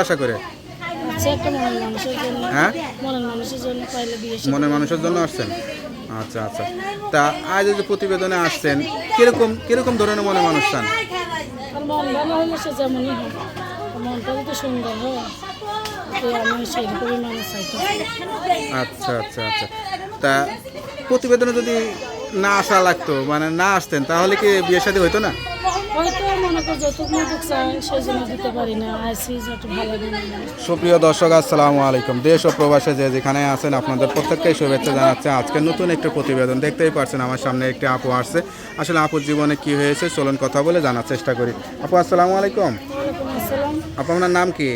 আশা করে? আচ্ছা মনের মানুষের জন্য হ্যাঁ? মনের মানুষের জন্য আসছেন? আচ্ছা আচ্ছা। তা আজ যে প্রতিবেদনে আসছেন কীরকম কীরকম ধরনের মনে মানুষ চান? আচ্ছা আচ্ছা আচ্ছা। তা প্রতিবেদনে যদি না আসা লাগতো মানে না আসতেন তাহলে কি বিয়ে শাদী হইতো না? হয়তো যতটুকু মতো সেই জন্য দিতে পারি না। আইসি যত ভালো সুপ্রিয় দর্শক আসসালামু আলাইকুম। দেশ ও প্রবাসে যে যেখানে আছেন আপনাদের প্রত্যেককেই শুভেচ্ছা জানাচ্ছে। আজকে নতুন একটি প্রতিবেদন দেখতেই পারছেন আমার সামনে একটি আপু আসছে। আসলে আপুর জীবনে কি হয়েছে চলুন কথা বলে জানার চেষ্টা করি। আপু আসসালামু আলাইকুম। আপু আপনার নাম কি?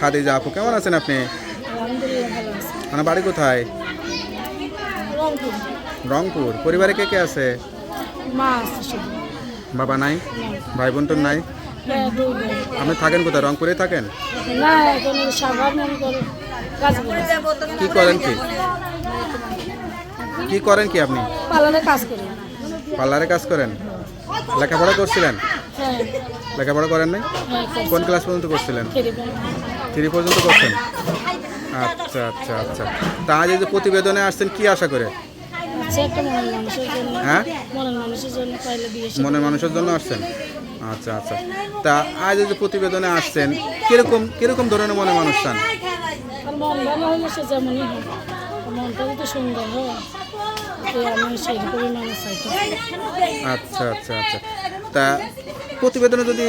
খাদিজা। আপু কেমন আছেন আপনি? মানে বাড়ি কোথায়? রংপুর। রংপুর। পরিবারে কে কে আছে? মা আছে বাবা নাই? ভাই বোন তো নাই? আপনি থাকেন কোথায়? রংপুরেই থাকেন? কি করেন কি? কি করেন কি আপনি? পার্লারে কাজ করি। পার্লারে কাজ করেন? লেখাপড়া করছিলেন? হ্যাঁ। লেখাপড়া করেন নাই? হ্যাঁ কোন ক্লাস পর্যন্ত করছিলেন? থ্রি পর্যন্ত। করছেন? আচ্ছা আচ্ছা আচ্ছা। তা আজ যে প্রতিবেদনে আসছেন কি আশা করে? হ্যাঁ? মনের মানুষের জন্য আসছেন? আচ্ছা আচ্ছা। তা আজ যে প্রতিবেদনে আসছেন কীরকম কীরকম ধরনের মনে মানুষ চান? হয়? আচ্ছা আচ্ছা আচ্ছা। তা প্রতিবেদনে যদি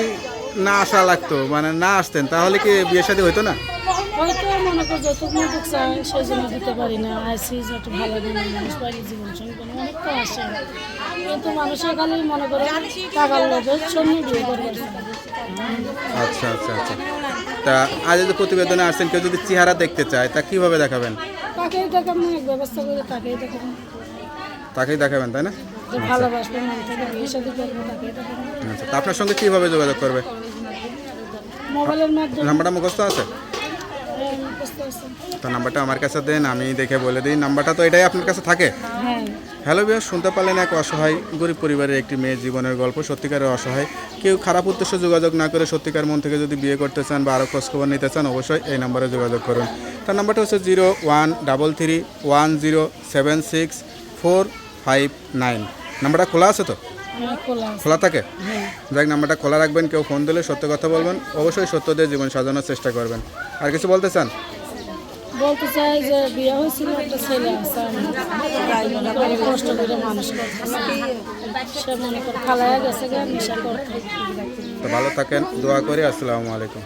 না আসা লাগতো মানে না আসতেন তাহলে কি বিয়ে শাদী হইতো না? হয়তো মনে কর যতটুকু সেই জন্য দিতে পারি না। আইসি যত ভালো মানুষ জীবন সঙ্গে অনেক তো আসে। কিন্তু মানুষের খালি মনে করে টাকার জন্য বিয়ে করবে আচ্ছা আচ্ছা আচ্ছা। তা আজ এই যে প্রতিবেদনে আসছেন কেউ যদি চেহারা দেখতে চায় তা কীভাবে দেখাবেন? তাকেই দেখাবো এক ব্যবস্থা করে তাকেই দেখাবো। তাকেই দেখাবেন তাই না? আচ্ছা তা আপনার সঙ্গে কীভাবে যোগাযোগ করবে? মোবাইলের মাধ্যমে। নাম্বারটা মুখস্থ আছে। তো নাম্বারটা আমার কাছে দেন, আমি দেখে বলে দিই। নাম্বারটা তো এটাই আপনার কাছে থাকে? হ্যাঁ হ্যালো বিয়ার শুনতে পারলেন এক অসহায়, গরিব পরিবারের একটি মেয়ের জীবনের গল্প, সত্যিকারের অসহায়। কেউ খারাপ উদ্দেশ্য যোগাযোগ না করে সত্যিকার মন থেকে যদি বিয়ে করতে চান বা আরও খোঁজখবর নিতে চান, অবশ্যই এই নাম্বারে যোগাযোগ করুন। তার নাম্বারটা হচ্ছে zero one double three one zero seven six four five nine. নাম্বারটা খোলা আছে তো? খোলা থাকে? যাক নাম্বারটা খোলা রাখবেন কেউ ফোন দিলে সত্য কথা বলবেন। অবশ্যই সত্য দিয়ে জীবন সাজানোর চেষ্টা করবেন। আর কিছু বলতে চান? বলতে চাই যে বিয়ে হয়েছিল একটা ছেলে আছে আমার কষ্ট করে মানুষ সে মনে করে খালায় গেছে গা নেশা করতে তো ভালো থাকেন দোয়া করি আসসালামু আলাইকুম।